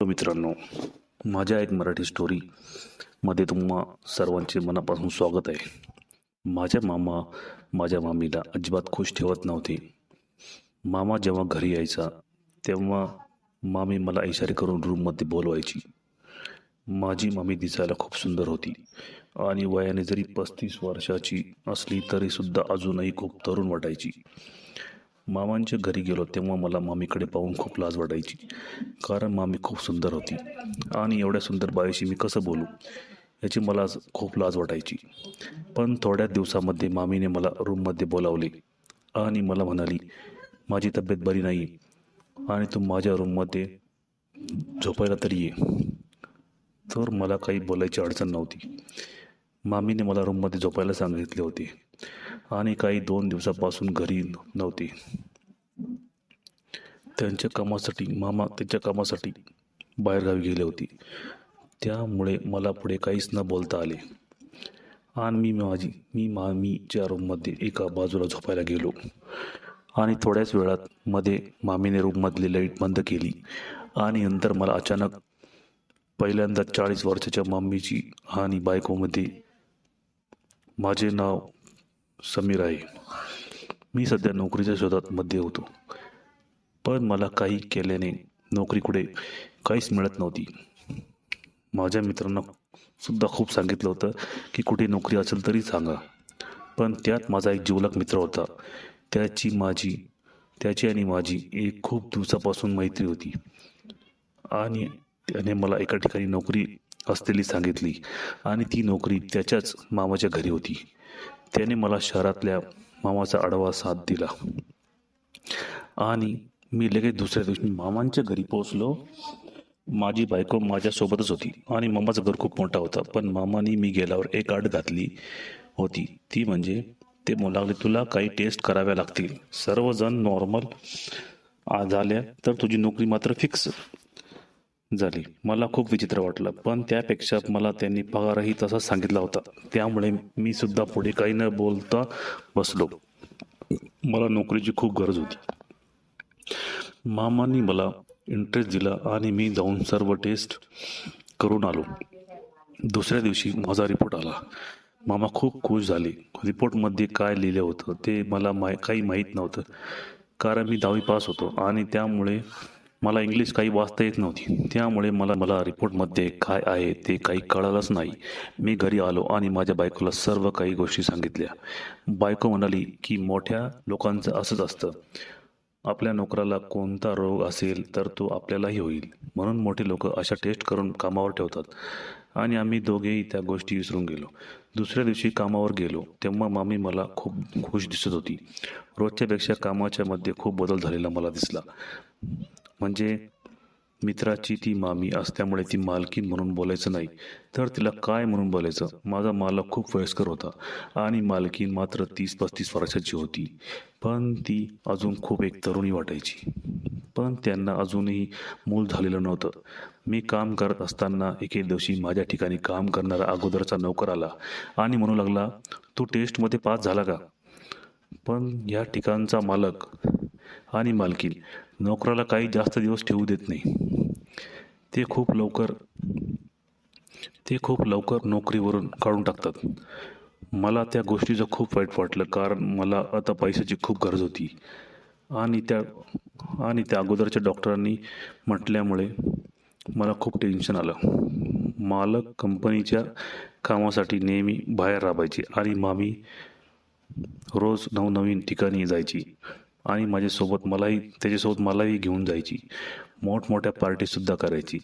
मित्रांनो माझ्या एक मराठी स्टोरी मध्ये तुम्हा सर्वांचे मनापासून स्वागत आहे. माझ्या मामा माझ्या मामीला अजिबात खुश ठेवत नव्हते. मामा जेव्हा घरी यायचा तेव्हा मामी मला इशारे करून रूममध्ये बोलवायची. माझी मामी दिसायला खूप सुंदर होती आणि वयाने जरी पस्तीस वर्षाची असली तरीसुद्धा अजूनही खूप तरुण वाटायची. मामांच्या घरी गेलो तेव्हा मला मामीकडे पाहून खूप लाज वाटायची. कारण मामी खूप सुंदर होती. आणि एवढ्या सुंदर बाईशी मी कसं बोलू? याची मला आज खूप लाज वाटायची. पण थोड्या दिवसामध्ये मामीने मला रूममध्ये बोलावले. आणि मला म्हणाली माझी तब्येत बरी नाही. आणि तू माझ्या रूममध्ये झोपायला तरी ये. तर मला काही बोलायची अडचण नव्हती. मामीने मला रूममध्ये झोपायला सांगितले होते. आणि काही दोन दिवसापासून घरी नव्हते. त्यांच्या कामासाठी मामा त्यांच्या कामासाठी बाहेरगावी गेले होते. त्यामुळे मला पुढे काहीच न बोलता आले. आणि मी माझी मी मामीच्या रूममध्ये एका बाजूला झोपायला गेलो. आणि थोड्याच वेळात मध्ये मामीने रूममधली लाइट बंद केली. आणि नंतर मला अचानक पहिल्यांदा चाळीस वर्षाच्या मामीची आणि बायकोमध्ये माझे नाव समीर आहे. मी सध्या नोकरीच्या शोधात मध्ये होतो. पण मला काही केल्याने नोकरीकडे काहीच मिळत नव्हती. माझ्या मित्रांना सुद्धा खूप सांगितलं होतं की कुठे नोकरी असेल तरी सांगा. पण त्यात माझा एक जिवलक मित्र होता. त्याची माझी त्याची आणि माझी एक खूप दिवसापासून मैत्री होती. आणि त्याने मला एका ठिकाणी नोकरी असलेली सांगितली आणि ती नोकरी त्याच्याच मामाच्या घरी होती. त्याने मला शहरातल्या मामाचा आडवा साथ दिला. आणि मी लगेच दुसऱ्या दिवशी मामांच्या घरी पोहोचलो. माझी बायको माझ्यासोबतच होती आणि मामाचं घर खूप मोठा होता. पण मामाने मी गेल्यावर एक आड घातली होती. ती म्हणजे ते म्हणू लागले तुला काही टेस्ट कराव्या लागतील. सर्वजण नॉर्मल झाल्या तर तुझी नोकरी मात्र फिक्स झाली. मला खूप विचित्र वाटलं पण त्यापेक्षा मला त्यांनी पगारही तसाच सांगितला होता. त्यामुळे मी सुद्धा पुढे काही न बोलता बसलो. मला नोकरीची खूप गरज होती. मामांनी मला इंटरेस्ट दिला आणि मी जाऊन सर्व टेस्ट करून आलो. दुसऱ्या दिवशी माझा रिपोर्ट आला. मामा खूप खुश झाले. रिपोर्टमध्ये काय लिहिलं होतं ते मला माय काही माहीत नव्हतं. कारण मी दहावी पास होतो आणि त्यामुळे मला इंग्लिश काही वाचता येत नव्हती. त्यामुळे मला मला रिपोर्टमध्ये काय आहे ते काही कळालंच नाही. मी घरी आलो आणि माझ्या बायकोला सर्व काही गोष्टी सांगितल्या. बायको म्हणाली की मोठ्या लोकांचं असंच असतं. आपल्या नोकराला कोणता रोग असेल तर तो आपल्यालाही होईल. म्हणून मोठे लोक अशा टेस्ट करून कामावर ठेवतात. आणि आम्ही दोघेही त्या गोष्टी विसरून गेलो. दुसऱ्या दिवशी कामावर गेलो तेव्हा मामी मला खूप खुश दिसत होती. रोजच्यापेक्षा कामाच्या मध्ये खूप बदल झालेला मला दिसला. म्हणजे मित्राची ती मामी असल्यामुळे ती मालकीन म्हणून बोलायचं नाही. तर तिला काय म्हणून बोलायचं? माझा मालक खूप वयस्कर होता आणि मालकीन मात्र तीस पस्तीस वर्षाची होती. पण ती अजून खूप एक तरुणी वाटायची. पण त्यांना अजूनही मूल झालेलं नव्हतं. मी काम करत असताना एके दिवशी माझ्या ठिकाणी काम करणारा अगोदरचा नोकर आला आणि म्हणू लागला तू टेस्टमध्ये पास झाला का? पण या ठिकाणचा मालक आणि मालकीन नोकराला काही जास्त दिवस ठेवू देत नाही. ते खूप लवकर ते खूप लवकर नोकरीवरून काढून टाकतात. मला त्या गोष्टीचं खूप वाईट वाटलं कारण मला आता पैशाची खूप गरज होती. आणि त्या आणि त्या अगोदरच्या डॉक्टरांनी म्हटल्यामुळे मला खूप टेन्शन आलं. मालक कंपनीच्या कामासाठी नेहमी बाहेर राबायचे आणि मामी रोज नवनवीन ठिकाणी जायची. आणि माझ्यासोबत मलाही त्याच्यासोबत मलाही घेऊन जायची. मोठमोठ्या पार्टीसुद्धा करायची.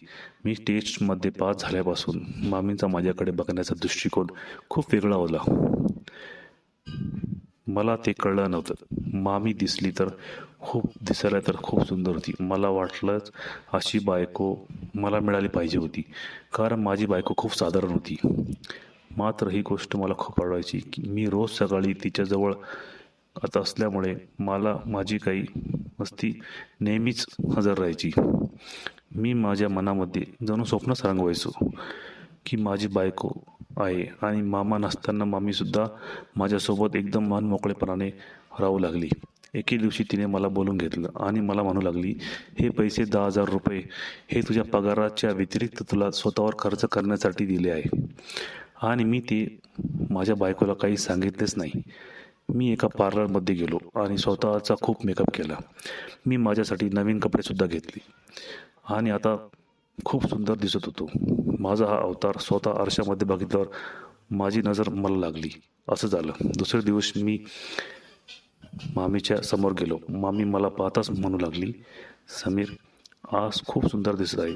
मी टेस्टमध्ये पास झाल्यापासून मामींचा माझ्याकडे बघण्याचा दृष्टिकोन खूप वेगळा होता. मला ते कळलं नव्हतं. मामी दिसली तर खूप दिसायला तर खूप सुंदर होती. मला वाटलंच अशी बायको मला मिळाली पाहिजे होती. कारण माझी बायको खूप साधारण होती. मात्र ही गोष्ट मला खूप आवडायची की मी रोज सकाळी तिच्याजवळ आता असल्यामुळे मला माझी काही मस्ती नेहमीच हजर राहायची. मी माझ्या मनामध्ये जणू स्वप्न सांगवायचो की माझी बायको आहे आणि मामा नसताना मामीसुद्धा माझ्यासोबत एकदम मन मोकळेपणाने राहू लागली. एके दिवशी तिने मला बोलून घेतलं आणि मला म्हणू लागली हे पैसे दहा हजार रुपये हे तुझ्या पगाराच्या व्यतिरिक्त तुला स्वतःवर खर्च करण्यासाठी दिले आहे. आणि मी ते माझ्या बायकोला काही सांगितलेच नाही. मी एका पार्लरमध्ये गेलो आणि स्वतःचा खूप मेकअप केला. मी माझ्यासाठी नवीन कपडेसुद्धा घेतले. आणि आता खूप सुंदर दिसत होतो. माझा हा अवतार स्वतः आरशामध्ये बघितल्यावर माझी नजर मला लागली. असं झालं. दुसरे दिवस मी मामीच्या समोर गेलो. मामी मला पाहताच म्हणू लागली समीर आज खूप सुंदर दिसत आहे.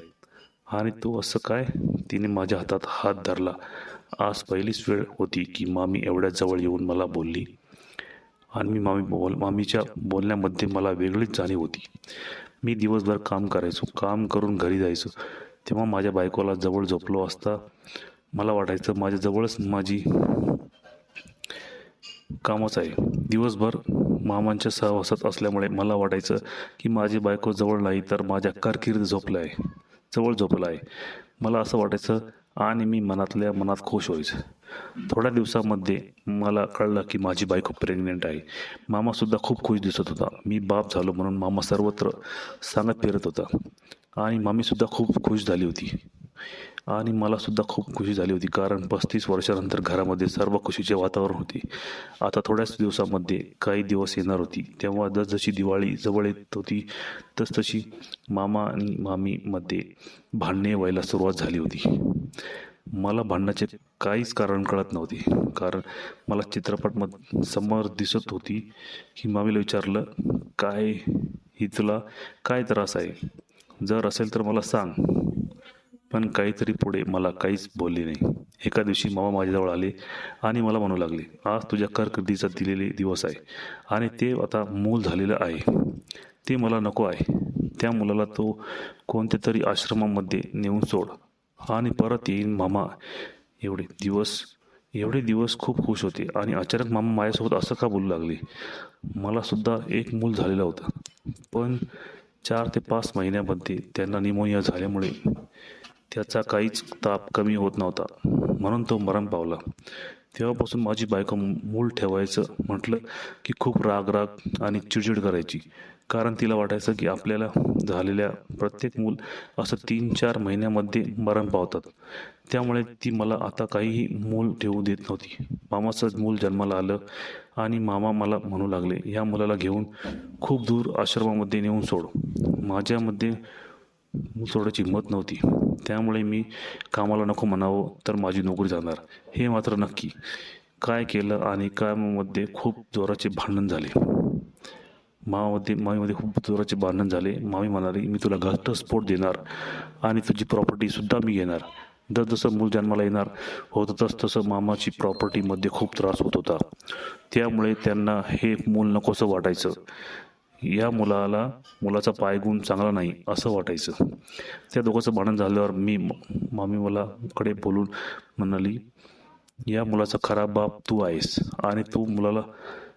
आणि तो असं काय? तिने माझ्या हातात हात धरला. आज पहिलीच वेळ होती की मामी एवढ्या जवळ येऊन मला बोलली आणि मी मामी बोल मामीच्या बोलण्यामध्ये मला वेगळीच जाणीव होती. मी दिवसभर काम करायचो काम करून घरी जायचो. तेव्हा माझ्या बायकोला जवळ झोपलो असता मला वाटायचं माझ्याजवळच माझी कामच आहे. दिवसभर मामांच्या सहवासात असल्यामुळे मला वाटायचं की माझी बायको जवळ नाही तर माझ्या कारकीर्द झोपलं आहे जवळ झोपलं आहे. मला असं वाटायचं आणि मी मनातल्या मनात खुश व्हायचं. थोड्या दिवसामध्ये मला कळलं की माझी बायको प्रेग्नेंट आहे. मामासुद्धा खूप खुश दिसत होता. मी बाप झालो म्हणून मामा सर्वत्र सांगत फिरत होता. आणि मामीसुद्धा खूप खुश झाली होती. आणि मलासुद्धा खूप खुशी झाली होती कारण पस्तीस वर्षानंतर घरामध्ये सर्व खुशीचे वातावरण होते. आता थोड्याच दिवसामध्ये काही दिवस येणार होती. तेव्हा जसजशी दिवाळी जवळ येत होती तसतशी मामा आणि मामीमध्ये भांडणे व्हायला सुरुवात झाली होती. मला भांडण्याचे काहीच कारण कळत नव्हते. कारण मला चित्रपटमध्ये समोर दिसत होती की मामीला विचारलं काय ही तुला काय त्रास आहे? जर असेल तर मला सांग. पण काहीतरी पुढे मला काहीच बोलले नाही. एका दिवशी मामा माझ्याजवळ आले आणि मला म्हणू लागले आज तुझ्या कारकिर्दीचा दिलेले दिवस आहे आणि ते आता मूल झालेलं आहे. ते मला नको आहे. त्या मुलाला तो कोणत्या तरी आश्रमामध्ये नेऊन सोड. आणि परत येईन मामा. एवढे दिवस एवढे दिवस खूप खुश होते आणि अचानक मामा माझ्यासोबत असं का बोलू लागले? मला सुद्धा एक मूल झालेलं होतं. पण चार ते पाच महिन्यामध्ये त्यांना निमोनिया झाल्यामुळे त्याचा काहीच ताप कमी होत नव्हता. म्हणून तो मरण पावला. तेव्हापासून माझी बायको मूल ठेवायचं म्हटलं की खूप राग राग आणि चिडचिड करायची. कारण तिला वाटायचं की आपल्याला झालेल्या प्रत्येक मूल असं तीन चार महिन्यामध्ये मरण पावतात. त्यामुळे ती मला आता काहीही मूल ठेवू देत नव्हती. मामाचं मूल जन्माला आलं आणि मामा मला म्हणू लागले ह्या मुलाला घेऊन खूप दूर आश्रमामध्ये नेऊन सोड. माझ्यामध्ये मूल सोडायची हिंमत नव्हती. त्यामुळे मी कामाला नको म्हणावं तर माझी नोकरी जाणार. हे मात्र नक्की. काय केलं आणि कामामध्ये खूप जोराचे भांडण झाले. मामामध्ये मामीमध्ये खूप जोराचे भांडण झाले. मामी म्हणाली मी तुला घटस्फोट देणार आणि तुझी प्रॉपर्टीसुद्धा मी घेणार. जसजसं मूल जन्माला येणार होतं तस तसं मामाची प्रॉपर्टीमध्ये खूप त्रास होत होता. त्यामुळे त्यांना हे मूल नकोसं वाटायचं. या मुलाला मुलाचा पाय गुण चांगला नाही असं वाटायचं. त्या दोघांचं भांडण झाल्यावर मी मामी मला कडे बोलून म्हणाली या मुलाचा खरा बाप तू आहेस आणि तू मुलाला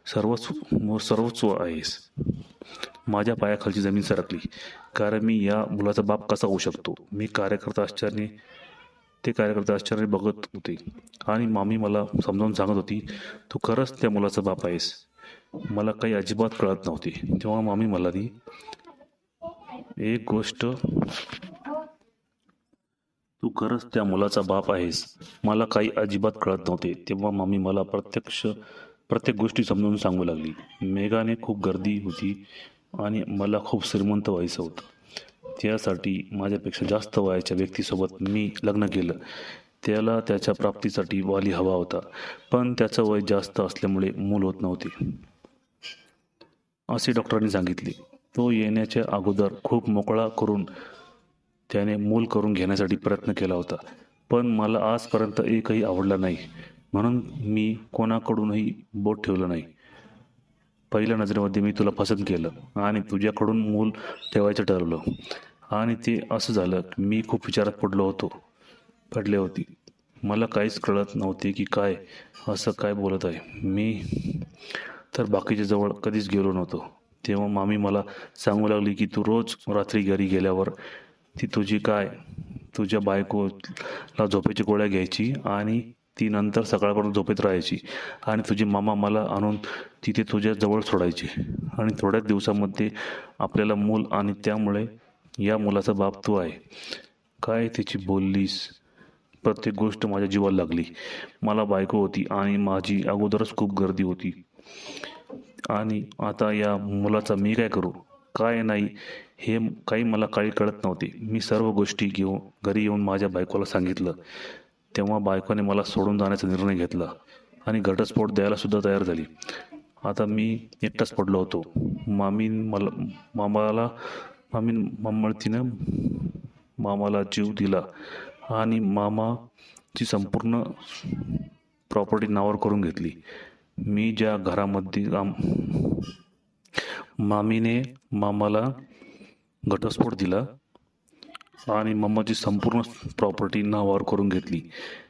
सर्वच सर्वस्व आहेस. माझ्या पायाखालची जमीन सरकली. कारण मी या मुलाचा बाप कसा होऊ शकतो? मी कार्यकर्ता आश्चर्याने ते कार्यकर्ता आश्चर्याने बघत होते. आणि मामी मला समजावून सांगत होती तू खरंच त्या मुलाचा बाप आहेस. मला काही अजिबात कळत नव्हती. तेव्हा मामी मला ती एक गोष्ट तू खरंच त्या मुलाचा बाप आहेस. मला काही अजिबात कळत नव्हते. तेव्हा मामी मला प्रत्यक्ष प्रत्येक गोष्टी समजावून सांगू लागली. मेघाने खूप गर्दी होती आणि मला खूप श्रीमंत व्हायचं होतं. त्यासाठी माझ्यापेक्षा जास्त वयाच्या व्यक्तीसोबत मी लग्न केलं. त्याला त्याच्या प्राप्तीसाठी वाली हवा होता पण त्याचं वय जास्त असल्यामुळे मूल होत नव्हते. असे डॉक्टरांनी सांगितले तो येण्याच्या अगोदर खूप मोकळा करून त्याने मूल करून घेण्यासाठी प्रयत्न केला होता पण मला आजपर्यंत एकही आवडला नाही. म्हणून मी कोणाकडूनही बोट ठेवलं नाही. पहिल्या नजरेमध्ये मी तुला पसंत केलं आणि तुझ्याकडून मूल ठेवायचं ठरवलं. आणि ते असं झालं मी खूप विचारात पडलो होतो. पडले होती. मला काहीच कळत नव्हते की काय असं काय बोलत आहे. मी तर बाकीच्या जवळ कधीच गेलो नव्हतो. तेव्हा मामी मला सांगू लागली की तू रोज रात्री घरी गेल्यावर ती तुझी काय तुझ्या बायकोला झोपेची गोळ्या घ्यायची आणि ती नंतर सकाळपर्यंत झोपेत राहायची. आणि तुझे मामा मला आणून तिथे तुझ्या जवळ सोडायचे. आणि थोड्याच दिवसामध्ये आपल्याला मूल आणि त्यामुळे या मुलाचा बाप तू आहे. काय तिची बोललीस? प्रत्येक गोष्ट माझ्या जीवाला लागली. मला बायको होती आणि माझी अगोदरच खूप गर्दी होती. आणि आता या मुलाचा मी काय करू? काय नाही हे काही मला काही कळत नव्हते. मी सर्व गोष्टी घेऊन घरी येऊन माझ्या बायकोला सांगितलं. तेव्हा बायकोने मला सोडून जाण्याचा निर्णय घेतला आणि घटस्फोट द्यायला सुद्धा तयार झाली. आता मी एकटाच पडलो होतो. मामीन मला मामाला मामीन मामळतीनं मामाला जीव दिला आणि मामाची संपूर्ण प्रॉपर्टी नावावर करून घेतली. मी ज्या घरामध्ये आम मामीने मामाला घटस्फोट दिला आणि मम्माची संपूर्ण प्रॉपर्टी नावावर करून घेतली.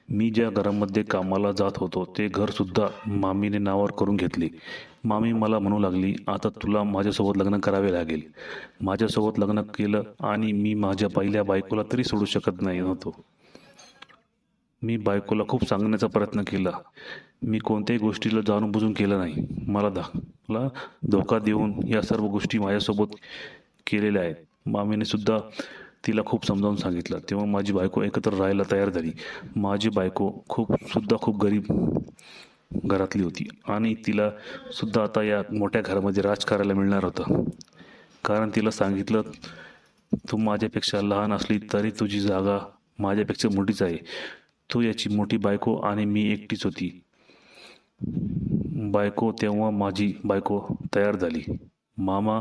मी ज्या घरामध्ये कामाला जात होतो ते घरसुद्धा मामीने नावावर करून घेतले. मामी मला म्हणू लागली आता तुला माझ्यासोबत लग्न करावे लागेल. माझ्यासोबत लग्न केलं आणि मी माझ्या पहिल्या बायकोला तरी सोडू शकत नाही नव्हतो मी बायकोला खूप सांगण्याचा प्रयत्न केला. मी कोणत्याही गोष्टीला जाणून बुजून केलं नाही. मला धा मला धोका देऊन या सर्व गोष्टी माझ्यासोबत केलेल्या आहेत. मामीने सुद्धा तिला खूप समजावून सांगितलं. तेव्हा माझी बायको एकत्र राहायला तयार झाली. माझी बायको खूप सुद्धा खूप गरीब घरातली होती. आणि तिला सुद्धा आता या मोठ्या घरामध्ये राज करायला मिळणार होतं. कारण तिला सांगितलं तू माझ्यापेक्षा लहान असली तरी तुझी जागा माझ्यापेक्षा मोठीच आहे. तू याची मोठी बायको आणि मी एकटीच होती. बायको तेव्हा माझी बायको तयार झाली. मामा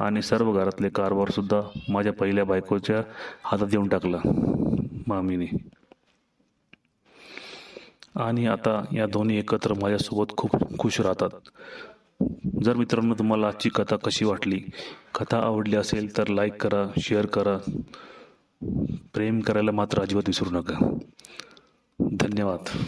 आणि सर्व घरातले कारभारसुद्धा माझ्या पहिल्या बायकोच्या हातात देऊन टाकला मामीने. आणि आता या दोन्ही एकत्र माझ्यासोबत खूप खुश राहतात. जर मित्रांनो तुम्हाला आजची कथा कशी वाटली कथा आवडली असेल तर लाईक करा शेअर करा. प्रेम करायला मात्र अजिबात विसरू नका. धन्यवाद.